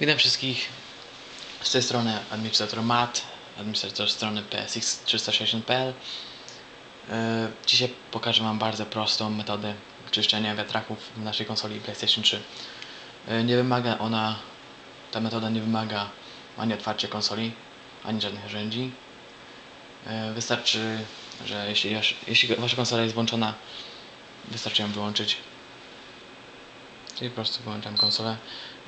Witam wszystkich z tej strony administrator Matt, administrator strony PSX360.pl. E, Dzisiaj pokażę Wam bardzo prostą metodę czyszczenia wiatraków w naszej konsoli PlayStation 3. E, Nie wymaga ona, ta metoda nie wymaga ani otwarcia konsoli, ani żadnych narzędzi. E, Wystarczy, że jeśli, jeśli Wasza konsola jest włączona, wystarczy ją wyłączyć. Czyli po prostu wyłączam konsolę.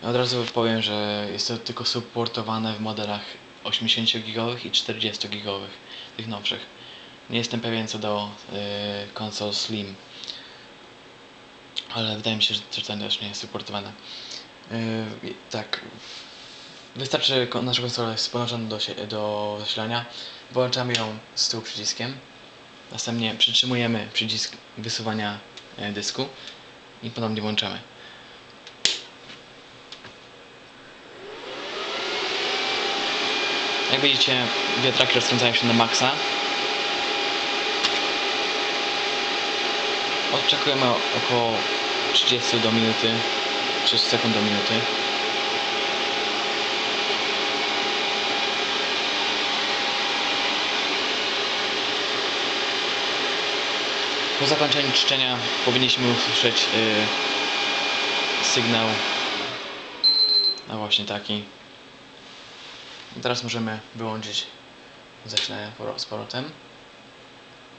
Od razu powiem, że jest to tylko supportowane w modelach 80 gigowych i 40 gigowych, tych nowszych. Nie jestem pewien co do y, konsol Slim, ale wydaje mi się, że to też nie jest supportowane. Y, tak, wystarczy ko- nasza konsola jest podłączona do, do zasilania, włączamy ją z tyłu przyciskiem, następnie przytrzymujemy przycisk wysuwania y, dysku i ponownie włączamy. Jak widzicie, wiatraki rozkręcają się na maksa. Oczekujemy około 30 do minuty, 30 sekund do minuty. Po zakończeniu czczenia powinniśmy usłyszeć yy, sygnał. No właśnie taki. Teraz możemy wyłączyć zasilanie z powrotem.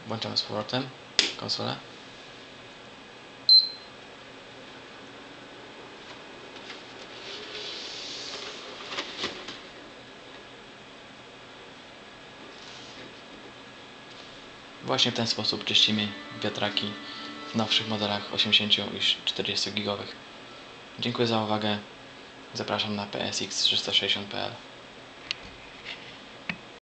Włączamy z powrotem konsolę. Właśnie w ten sposób czyścimy wiatraki w nowszych modelach 80 i 40 gigowych. Dziękuję za uwagę. Zapraszam na psx360.pl